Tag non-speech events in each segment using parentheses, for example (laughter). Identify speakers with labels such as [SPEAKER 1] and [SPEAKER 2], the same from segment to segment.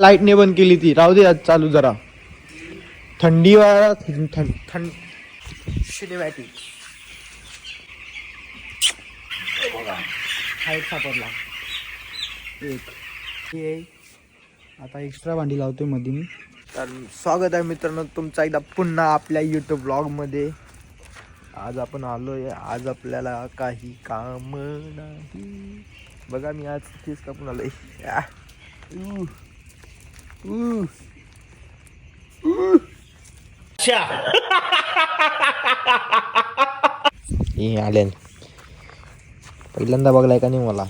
[SPEAKER 1] लाईटने बंद केली ती. राहू दे आज चालू जरा. थंडी वारा थंड थंड सिनेमॅटिक हाईट सापडला. एक. हे आता एक्स्ट्रा भांडी लावतो मध्ये मी. तर स्वागत आहे मित्रांनो तुमचा एकदा पुन्हा आपल्या युट्यूब ब्लॉगमध्ये आज आपण आलोय. आज आपल्याला काही काम नाही. बघा मी आज केस कापून आलोय आ. ऊ. ऊ. ऊ. हे आले पहिल्यांदा बघलाय का नाही मला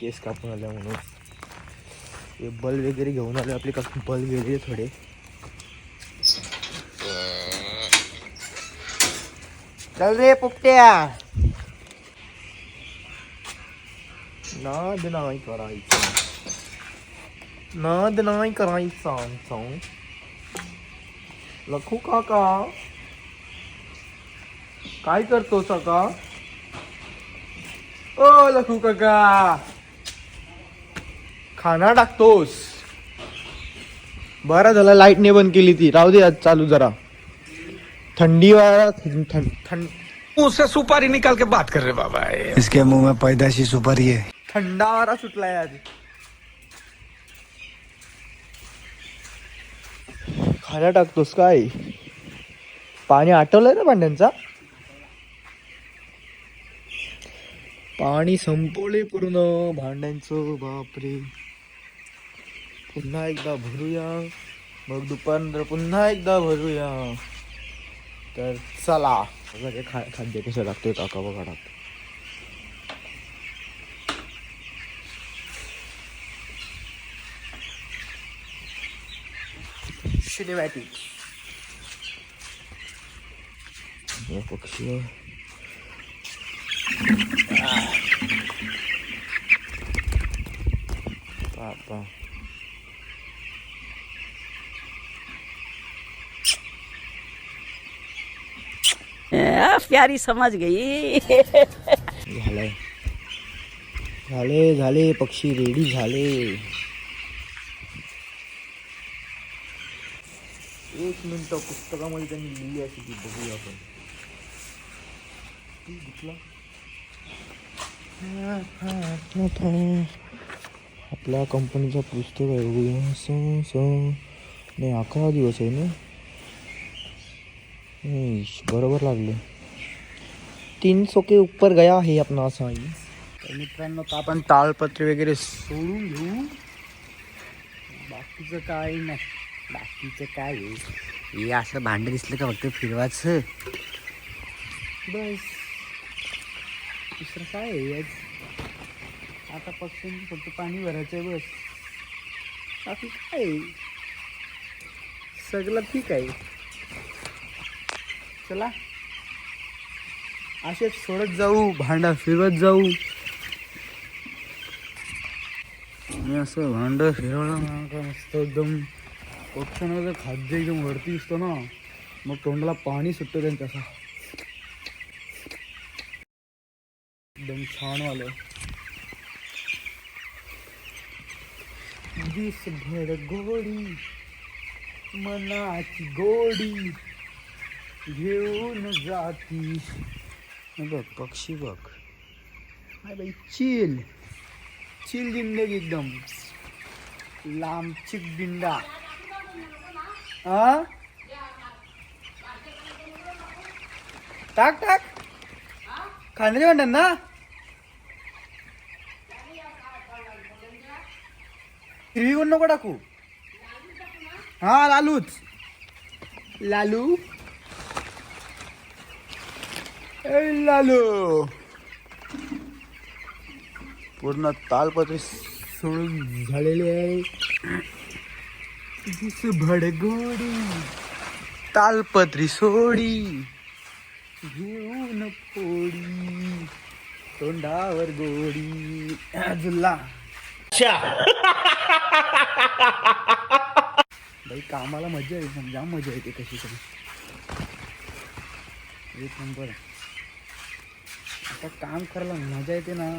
[SPEAKER 1] केस कापून आल्या म्हणून हे बल वगैरे घेऊन आले आपले का बल गेले थोडे चल रे पुपट्या नाद नाही करायचं नाद नाही करायचं आमचं. लखू काका काय करतो सका ओ लखू काका खाना टाकतोस बरं झालं लाईटने बंद केली ती राहू दे आज चालू जरा थंडी वारा थंड थंड थंड
[SPEAKER 2] मुंह से सुपारी निकाल के बात कर रहे बाबा।
[SPEAKER 3] इसके मुंह में पैदाशी सुपारी है।
[SPEAKER 1] थंडा वारा सुटलाय आज. खाल्या टाकतोस काय पाणी आटवलंय ना भांड्यांचा? पाणी संपवले पूर्ण भांड्यांचं बापरे. पुन्हा एकदा भरूया. मग दुपारनंतर पुन्हा एकदा भरूया. तर चला. खा खाद्य कसं टाकतोय काका बघा टाकतो सिनेमॅटिक पक्षी पापा।
[SPEAKER 4] प्यारी समझ गई।
[SPEAKER 1] झालंय झाले झाले पक्षी रेडी झाले। मिनटं पुस्तकामध्ये त्यांनी लिहिली अशी ती बघूया आपण. ती घेतला आपल्या कंपनीचा पुस्तक आहे. बघूया स नाही अकरा दिवस आहे ना? बरोबर लागले. तीन सोके के ऊपर गया आहे आपण असं साई. तर मित्रांनो तर आपण ताळपत्रे वगैरे सोडून घेऊ. बाकीचं काही नाही.
[SPEAKER 4] बाकीचं काय हे असं भांड दिसलं का फक्त फिरवायचं?
[SPEAKER 1] बस. दुसरं काय आहे? आज? आता पक्ष्यांची फक्त पाणी भरायचं आहे बस. बाकी काय सगळं ठीक आहे. चला. असेच सोडत जाऊ भांडा फिरवत जाऊ. मी असं भांड फिरवलं का मस्त एकदम पक्ष्यांना जर खाद्य एकदम वरती असतं ना. मग तोंडाला पाणी सुटतं त्यांचं असं एकदम छान वालं दिस भर गोडी मनाची गोडी घेऊन जाती बघ पक्षी बघ. हाय बाई चिल. चिल जिंदगी एकदम. लांब चिक दिंडा हा? टाक टाक. खाण्याचे म्हणतात ना? हिरवी कोण नको टाकू. हा लालूच. लालू? ए लालू. पूर्ण तालपत्री सोडून झालेली आहे. दिस भडगोडी तालपत्री सोडी घेऊन पोडी तोंडावर गोडी जुल्ला बाई कामाला मजा येते जाम मजा येते कशी तरी एक नंबर आता काम करायला मजा येते ना.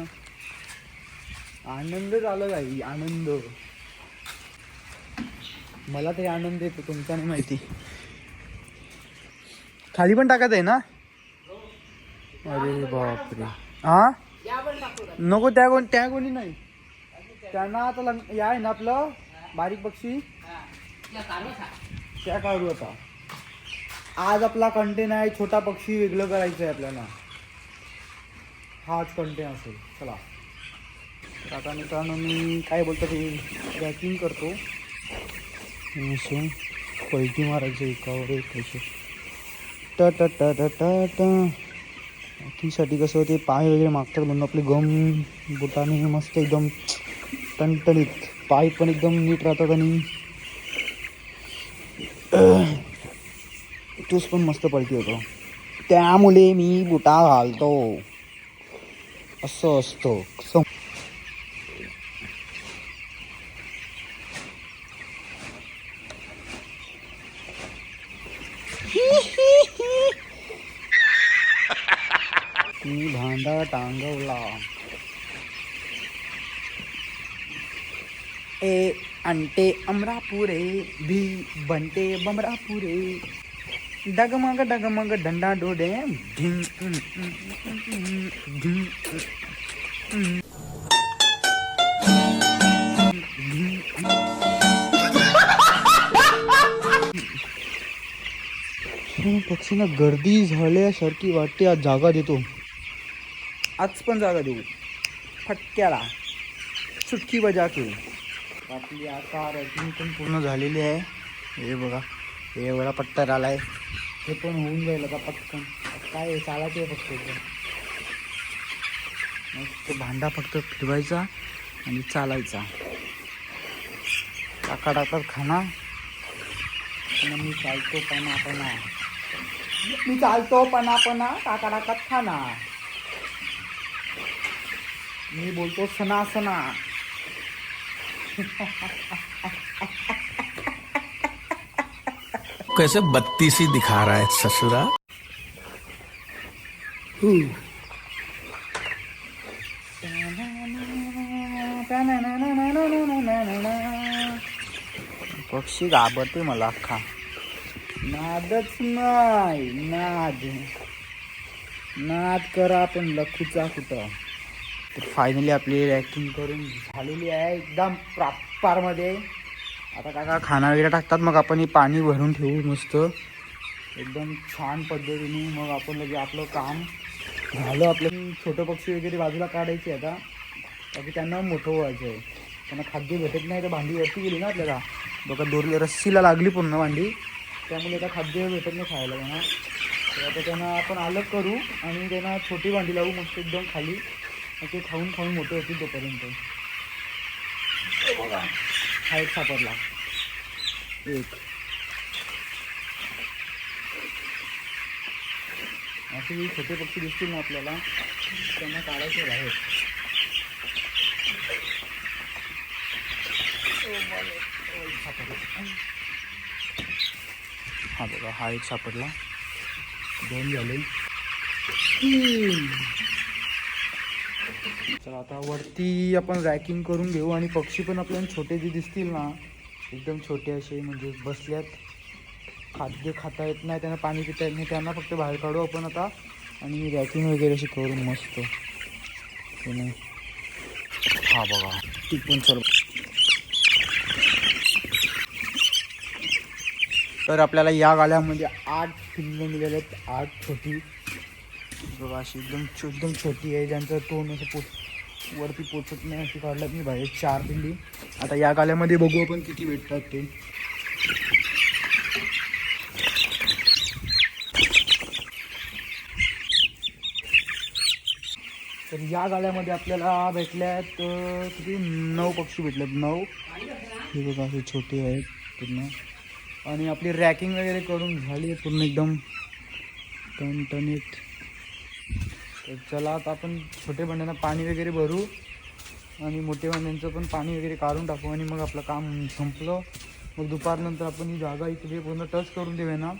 [SPEAKER 1] आनंद झाला काही आनंद. मला तरी आनंद येतो तुमचा नाही माहिती. खाली पण टाकत आहे ना? अरे बापरे. हा? नको त्या कोण त्या कोणी नाही. त्यांना आता या आहे ना आपलं? बारीक पक्षी त्या काढू आता. आज आपला कंटेन आहे छोटा पक्षी वेगळं करायचं आहे आपल्याला. हाच कंटेन असेल. चला. आता मित्रांनो मी काय बोलतो ते पॅकिंग करतो. असं पलटी मारायचं एकावर एक कसे ट ट ट ट ट ट. कसं होते पाय वगैरे मागतात म्हणून आपले गम बुटाने मस्त एकदम टणटणीत. पाय पण एकदम नीट राहतात आणि तूच पण मस्त पलटी होतो. त्यामुळे मी बुटा घालतो. असं असतं. सम मी टांगवला ए अंटे अमरापुरे भी बंटे बमरापुरे. डगमग डगमग डंडा डोडे ढिंग, हम्म, (laughs) पक्षींना गर्दी झाल्यासारखी वाटते आज जागा देतो. आज पण जागा देऊ. फटक्याला. चुटकी बजा के आपली आता रॅकिंग पण पूर्ण झालेली आहे. हे बघा. हे एवढा पट्टर आलाय हे पण होऊन जाईल आता पटकन. काय आहे, चालायचं आहे फक्त एकदम मग तो भांडा फक्त फिरवायचा आणि चालायचा. टाका टाकत खाना आणि मी चालतो पणा पणा. मी चालतो पणा पणा टाका टाकत खाना मी बोलतो सणा सणा
[SPEAKER 2] कैसे बत्तीसी दिखा रहा है ससुरा?
[SPEAKER 1] पक्षी घाबरते मला अख्खा. नादच नाही नाद. नाद करा आपण लखूचा कुठं? तर फायनली आपली रॅकिंग करून झालेली आहे एकदम प्रॉपरमध्ये आता काका खाना वगैरे टाकतात मग आपण हे पाणी भरून ठेवू मस्त. एकदम छान पद्धतीने मग आपण लगे आपलं काम झालं. आपलं छोटं पक्षी वगैरे बाजूला काढायचे आता. बाकी त्यांना मोठं व्हायचं आहे. त्यांना खाद्य भेटत नाही तर भांडी वरती गेली ना आपल्याला. बघा दोरली रस्सीला लागली पूर्ण भांडी. त्यामुळे आता खाद्य भेटत नाही खायला त्यांना. तर आता त्यांना आपण अलग करू आणि त्यांना छोटी भांडी लावू मस्त एकदम खाली. ते खाऊन खाऊन मोठे होतील तोपर्यंत. हे बघा. हा एक सापडला. एक. असे जे छोटे पक्षी दिसतील ना आपल्याला त्यांना काढायचे बाहेर. हा बघा हा एक सापडला. दोन झाले. तीन. चला आता वरती आपण रॅकिंग करून घेऊ आणि पक्षी पण आपल्याला छोटे जे दिसतील ना एकदम छोटे असे म्हणजे बसल्यात. खाद्य खाता येत नाही त्यांना पाणी पिता येत नाही त्यांना फक्त बाहेर काढू आपण आता. आणि रॅकिंग वगैरे अशी करून मस्त. हे नाही. हा बघा ती पण चल तर आपल्याला या गाल्यामध्ये आठ फिल्म मिळाले आहेत आठ छोटी. बघा अशी एकदम छो एकदम छोटी आहे ज्यांचं तोंड असं पोच वरती पोचत नाही अशी काढल्यात मी बाहेर चार दिली आता या गाल्यामध्ये बघू आपण किती भेटतात ते. तर या गाड्यामध्ये आपल्याला भेटल्यात किती? नऊ पक्षी भेटल्यात नऊ. हे बघा असे छोटे आहेत पूर्ण. आणि आपली रॅकिंग वगैरे करून झाली आहे पूर्ण एकदम टणटणीत. तर चला आता आपण छोटे भांड्यांना पाणी वगैरे भरू आणि मोठे भांड्यांचं पण पाणी वगैरे काढून टाकू आणि मग आपलं काम संपलं. मग दुपारनंतर आपण ही जागा इकडे पूर्ण टच करून देऊया ना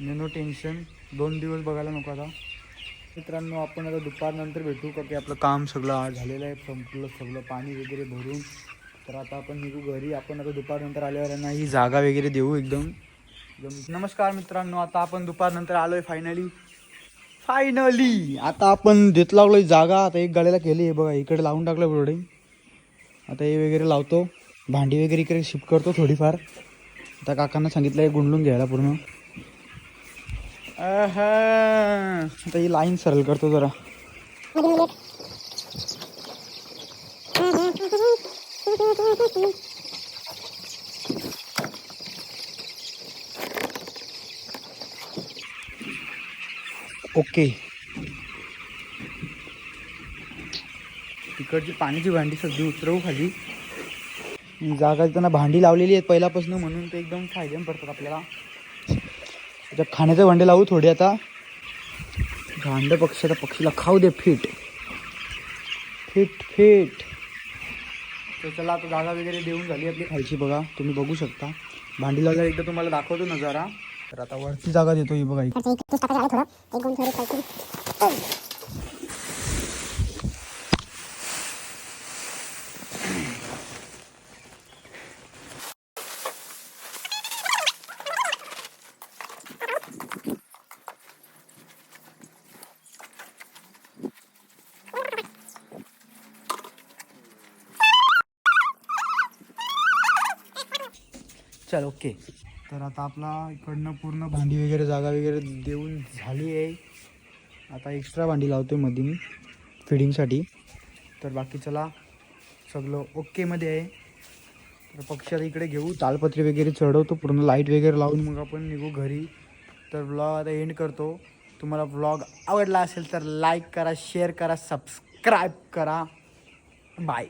[SPEAKER 1] नो टेन्शन दोन दिवस बघायला नको आता. मित्रांनो आपण आता दुपारनंतर भेटू का की आपलं काम सगळं झालेलं आहे संपलं सगळं पाणी वगैरे भरून. तर आता आपण निघू घरी. आपण आता दुपारनंतर आल्यावर यांना ही जागा वगैरे देऊ एकदम. एकदम. नमस्कार मित्रांनो आता आपण दुपारनंतर आलो आहे फायनली फायनली आता आपण देत लावलोय जागा. आता एक गाडीला केली आहे बघा. इकडे लावून टाकलं बोर्डिंग आता हे वगैरे लावतो. भांडी वगैरे इकडे शिफ्ट करतो थोडीफार. आता काकांना सांगितलं आहे गुंडलून घ्यायला पूर्ण. आता ही लाईन सरळ करतो जरा. ओके. तिकडची पाण्याची भांडी सगळी उतरवू खाली. जागा त्यांना भांडी लावलेली आहेत पहिल्यापासून म्हणून ते एकदम फायदे पडतात आपल्याला. त्याच्यात खाण्याचे भांडे लावू थोडे आता. भांड पक्षाला पक्षीला खाऊ दे फिट. Fit fit. तर चला आता जागा वगैरे देऊन झाली आपली खायची बघा. तुम्ही बघू शकता. भांडी लावल्यावर एकदा तुम्हाला दाखवतो नजारा. तर आता वरती जागा देतो ही बघा. चल ओके. तर आता आपला इकडनं पूर्ण भांडी वगैरे जागा वगैरे देऊन झाली आहे. आता एक्स्ट्रा भांडी लावतोयमध्ये मी फिडिंगसाठी तर बाकी चला सगळं ओकेमध्ये आहे. तर पक्षाला इकडे घेऊ तालपत्री वगैरे चढवतो पूर्ण लाइट वगैरे लावून मग आपण निघू घरी. तर ब्लॉग आता एंड करतो. तुम्हाला ब्लॉग आवडला असेल तर लाईक करा शेअर करा सबस्क्राईब करा. बाय